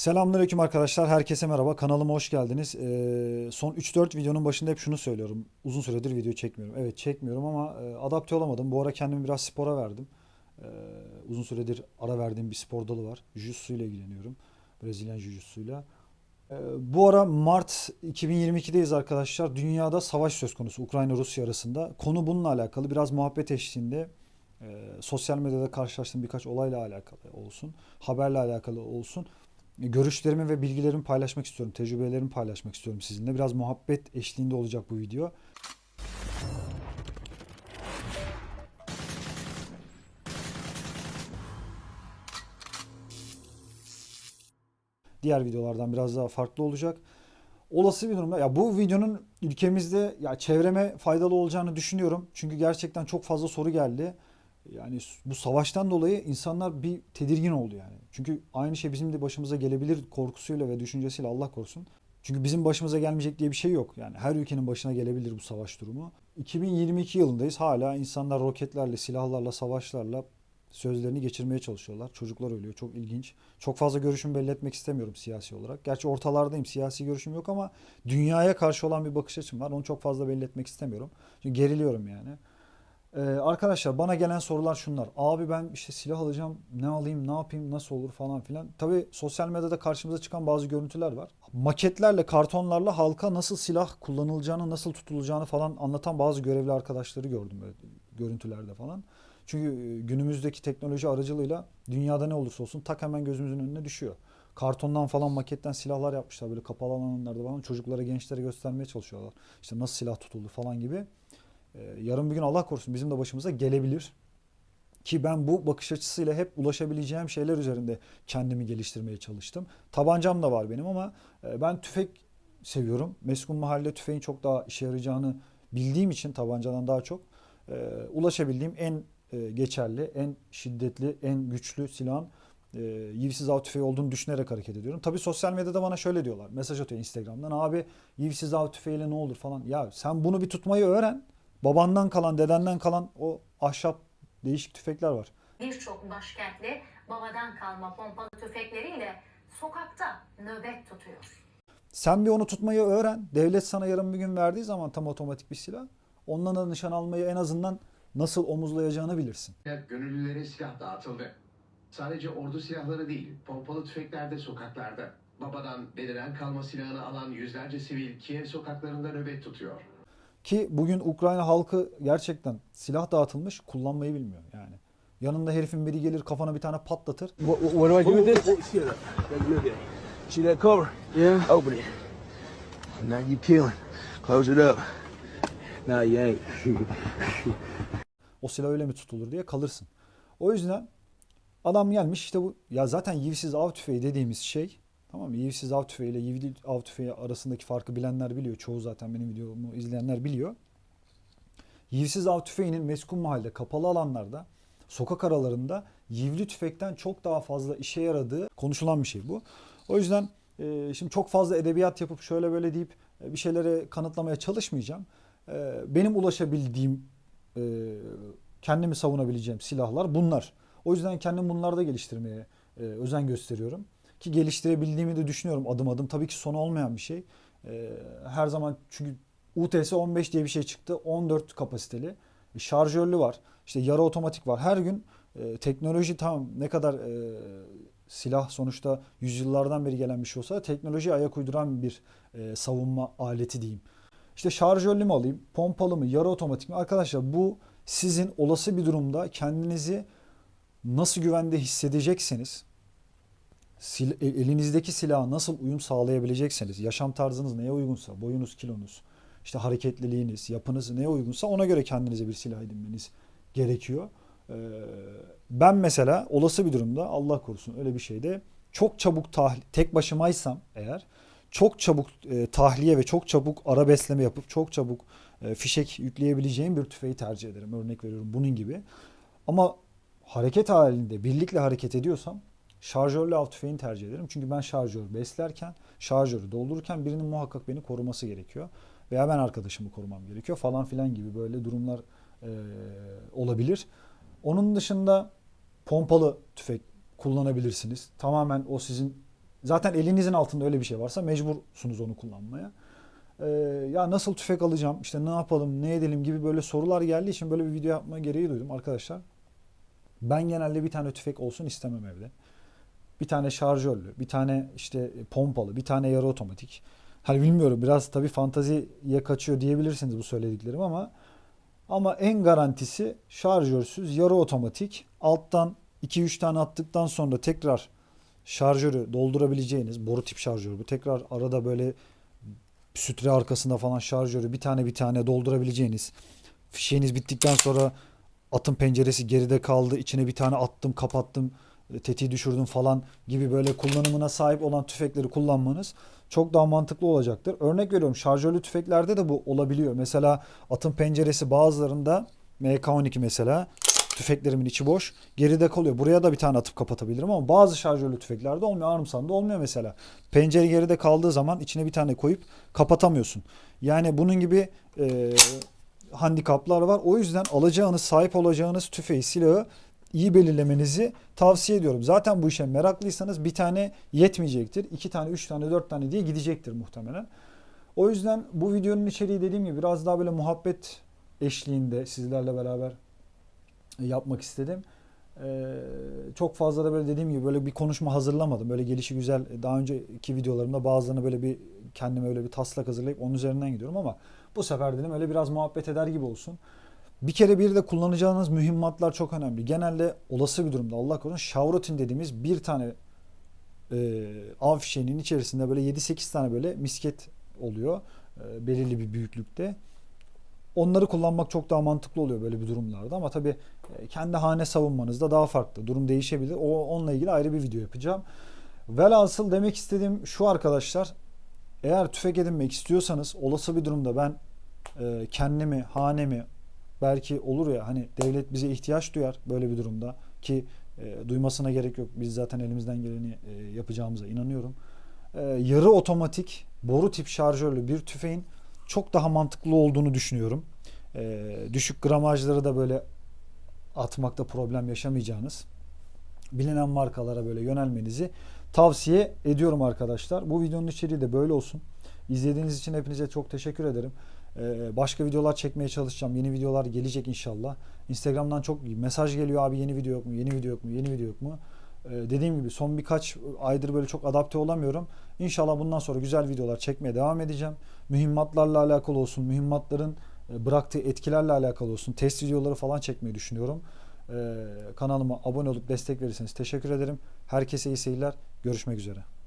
Selamünaleyküm arkadaşlar. Herkese merhaba. Kanalıma hoş geldiniz. Ee, son 3-4 videonun başında hep şunu söylüyorum. Uzun süredir video çekmiyorum. Evet çekmiyorum ama e, adapte olamadım. Bu ara kendimi biraz spora verdim. Ee, uzun süredir ara verdiğim bir spor dalı var. Jiu-Jitsu ile ilgileniyorum. Brezilyan Jiu-Jitsu'yla. Ee, bu ara Mart 2022'deyiz arkadaşlar. Dünyada savaş söz konusu Ukrayna-Rusya arasında. Konu bununla alakalı. Biraz muhabbet eşliğinde e, sosyal medyada karşılaştığım birkaç olayla alakalı olsun. Haberle alakalı olsun görüşlerimi ve bilgilerimi paylaşmak istiyorum. Tecrübelerimi paylaşmak istiyorum sizinle. Biraz muhabbet eşliğinde olacak bu video. Diğer videolardan biraz daha farklı olacak. Olası bir durumda ya bu videonun ülkemizde ya çevreme faydalı olacağını düşünüyorum. Çünkü gerçekten çok fazla soru geldi. Yani bu savaştan dolayı insanlar bir tedirgin oldu yani. Çünkü aynı şey bizim de başımıza gelebilir korkusuyla ve düşüncesiyle Allah korusun. Çünkü bizim başımıza gelmeyecek diye bir şey yok. Yani her ülkenin başına gelebilir bu savaş durumu. 2022 yılındayız. Hala insanlar roketlerle, silahlarla, savaşlarla sözlerini geçirmeye çalışıyorlar. Çocuklar ölüyor. Çok ilginç. Çok fazla görüşümü belli etmek istemiyorum siyasi olarak. Gerçi ortalardayım. Siyasi görüşüm yok ama dünyaya karşı olan bir bakış açım var. Onu çok fazla belli etmek istemiyorum. Çünkü geriliyorum yani. Ee, arkadaşlar bana gelen sorular şunlar. Abi ben işte silah alacağım. Ne alayım, ne yapayım, nasıl olur falan filan. Tabii sosyal medyada karşımıza çıkan bazı görüntüler var. Maketlerle, kartonlarla halka nasıl silah kullanılacağını, nasıl tutulacağını falan anlatan bazı görevli arkadaşları gördüm böyle görüntülerde falan. Çünkü e, günümüzdeki teknoloji aracılığıyla dünyada ne olursa olsun tak hemen gözümüzün önüne düşüyor. Kartondan falan maketten silahlar yapmışlar böyle kapalı alanlarda falan çocuklara gençlere göstermeye çalışıyorlar. İşte nasıl silah tutuldu falan gibi. Ee, yarın bir gün Allah korusun bizim de başımıza gelebilir. Ki ben bu bakış açısıyla hep ulaşabileceğim şeyler üzerinde kendimi geliştirmeye çalıştım. Tabancam da var benim ama e, ben tüfek seviyorum. Meskun mahalle tüfeğin çok daha işe yarayacağını bildiğim için tabancadan daha çok e, ulaşabildiğim en e, geçerli, en şiddetli, en güçlü silahın e, yivsiz av tüfeği olduğunu düşünerek hareket ediyorum. Tabii sosyal medyada bana şöyle diyorlar. Mesaj atıyor Instagram'dan. Abi yivsiz av tüfeğiyle ne olur falan. Ya sen bunu bir tutmayı öğren. Babandan kalan, dedenden kalan o ahşap değişik tüfekler var. birçok başkentli babadan kalma pompalı tüfekleriyle sokakta nöbet tutuyor. Sen bir onu tutmayı öğren. Devlet sana yarın bir gün verdiği zaman tam otomatik bir silah. Ondan da nişan almayı en azından nasıl omuzlayacağını bilirsin. Gönüllülere silah dağıtıldı. Sadece ordu silahları değil, pompalı tüfekler de sokaklarda. Babadan, dededen kalma silahını alan yüzlerce sivil Kiev sokaklarında nöbet tutuyor. Ki bugün Ukrayna halkı gerçekten silah dağıtılmış kullanmayı bilmiyor yani. Yanında herifin biri gelir kafana bir tane patlatır. What, what, do I do with this? Oh. See that cover? Yeah. Open it. Now you peeling. Close it up. No, you ain't. O silah öyle mi tutulur diye kalırsın. O yüzden adam gelmiş işte bu ya zaten yivsiz av tüfeği dediğimiz şey tamam mı? Yivsiz av tüfeği ile yivli av tüfeği arasındaki farkı bilenler biliyor. Çoğu zaten benim videomu izleyenler biliyor. Yivsiz av tüfeğinin meskun mahalde kapalı alanlarda sokak aralarında yivli tüfekten çok daha fazla işe yaradığı konuşulan bir şey bu. O yüzden e, şimdi çok fazla edebiyat yapıp şöyle böyle deyip e, bir şeylere kanıtlamaya çalışmayacağım. E, benim ulaşabildiğim e, kendimi savunabileceğim silahlar bunlar. O yüzden kendimi bunlarda geliştirmeye e, özen gösteriyorum. Ki geliştirebildiğimi de düşünüyorum adım adım. Tabii ki sonu olmayan bir şey. E, her zaman çünkü UTS 15 diye bir şey çıktı. 14 kapasiteli. E, Şarjörlü var. İşte yarı otomatik var. Her gün e, teknoloji tam ne kadar e, silah sonuçta yüzyıllardan beri gelen bir şey olsa da teknolojiye ayak uyduran bir e, savunma aleti diyeyim. İşte şarjörlü mü alayım, pompalı mı, yarı otomatik mi? Arkadaşlar bu sizin olası bir durumda kendinizi nasıl güvende hissedecekseniz, sil- e- elinizdeki silaha nasıl uyum sağlayabilecekseniz, yaşam tarzınız neye uygunsa, boyunuz, kilonuz, işte hareketliliğiniz, yapınız neye uygunsa ona göre kendinize bir silah edinmeniz gerekiyor. Ee, ben mesela olası bir durumda Allah korusun öyle bir şeyde çok çabuk tahli tek başımaysam eğer çok çabuk e, tahliye ve çok çabuk ara besleme yapıp çok çabuk e, fişek yükleyebileceğim bir tüfeği tercih ederim. Örnek veriyorum bunun gibi. Ama hareket halinde birlikle hareket ediyorsam şarjörlü av tüfeğini tercih ederim. Çünkü ben şarjör beslerken, şarjörü doldururken birinin muhakkak beni koruması gerekiyor. Veya ben arkadaşımı korumam gerekiyor falan filan gibi böyle durumlar e, olabilir. Onun dışında pompalı tüfek kullanabilirsiniz. Tamamen o sizin zaten elinizin altında öyle bir şey varsa mecbursunuz onu kullanmaya. Ee, ya nasıl tüfek alacağım, işte ne yapalım, ne edelim gibi böyle sorular geldiği için böyle bir video yapma gereği duydum arkadaşlar. Ben genelde bir tane tüfek olsun istemem evde. Bir tane şarjörlü, bir tane işte pompalı, bir tane yarı otomatik. Hani bilmiyorum biraz tabii fantaziye kaçıyor diyebilirsiniz bu söylediklerim ama ama en garantisi şarjörsüz, yarı otomatik. Alttan 2-3 tane attıktan sonra tekrar şarjörü doldurabileceğiniz boru tip şarjör bu. Tekrar arada böyle sütre arkasında falan şarjörü bir tane bir tane doldurabileceğiniz. Fişeğiniz bittikten sonra atın penceresi geride kaldı. içine bir tane attım, kapattım, tetiği düşürdüm falan gibi böyle kullanımına sahip olan tüfekleri kullanmanız çok daha mantıklı olacaktır. Örnek veriyorum şarjörlü tüfeklerde de bu olabiliyor. Mesela atın penceresi bazılarında MK12 mesela tüfeklerimin içi boş. Geride kalıyor. Buraya da bir tane atıp kapatabilirim ama bazı şarjörlü tüfeklerde olmuyor. Armsan'da olmuyor mesela. Pencere geride kaldığı zaman içine bir tane koyup kapatamıyorsun. Yani bunun gibi e, handikaplar var. O yüzden alacağınız, sahip olacağınız tüfeği, silahı iyi belirlemenizi tavsiye ediyorum. Zaten bu işe meraklıysanız bir tane yetmeyecektir. iki tane, üç tane, dört tane diye gidecektir muhtemelen. O yüzden bu videonun içeriği dediğim gibi biraz daha böyle muhabbet eşliğinde sizlerle beraber yapmak istedim. Ee, çok fazla da böyle dediğim gibi böyle bir konuşma hazırlamadım. Böyle gelişi güzel daha önceki videolarımda bazılarını böyle bir kendime öyle bir taslak hazırlayıp onun üzerinden gidiyorum ama bu sefer dedim öyle biraz muhabbet eder gibi olsun. Bir kere bir de kullanacağınız mühimmatlar çok önemli. Genelde olası bir durumda Allah korusun şavrotin dediğimiz bir tane e, av fişeğinin içerisinde böyle 7-8 tane böyle misket oluyor. E, belirli bir büyüklükte. Onları kullanmak çok daha mantıklı oluyor böyle bir durumlarda ama tabii e, kendi hane savunmanızda daha farklı. Durum değişebilir. O onunla ilgili ayrı bir video yapacağım. Velhasıl demek istediğim şu arkadaşlar. Eğer tüfek edinmek istiyorsanız olası bir durumda ben e, kendimi, hanemi belki olur ya hani devlet bize ihtiyaç duyar böyle bir durumda ki e, duymasına gerek yok. Biz zaten elimizden geleni e, yapacağımıza inanıyorum. E, yarı otomatik boru tip şarjörlü bir tüfeğin çok daha mantıklı olduğunu düşünüyorum. E, düşük gramajları da böyle atmakta problem yaşamayacağınız bilinen markalara böyle yönelmenizi tavsiye ediyorum arkadaşlar. Bu videonun içeriği de böyle olsun. İzlediğiniz için hepinize çok teşekkür ederim. Ee, başka videolar çekmeye çalışacağım. Yeni videolar gelecek inşallah. Instagram'dan çok mesaj geliyor abi yeni video yok mu? Yeni video yok mu? Yeni video yok mu? Ee, dediğim gibi son birkaç aydır böyle çok adapte olamıyorum. İnşallah bundan sonra güzel videolar çekmeye devam edeceğim. Mühimmatlarla alakalı olsun. Mühimmatların e, bıraktığı etkilerle alakalı olsun. Test videoları falan çekmeyi düşünüyorum. Ee, kanalıma abone olup destek verirseniz teşekkür ederim. Herkese iyi seyirler. Görüşmek üzere.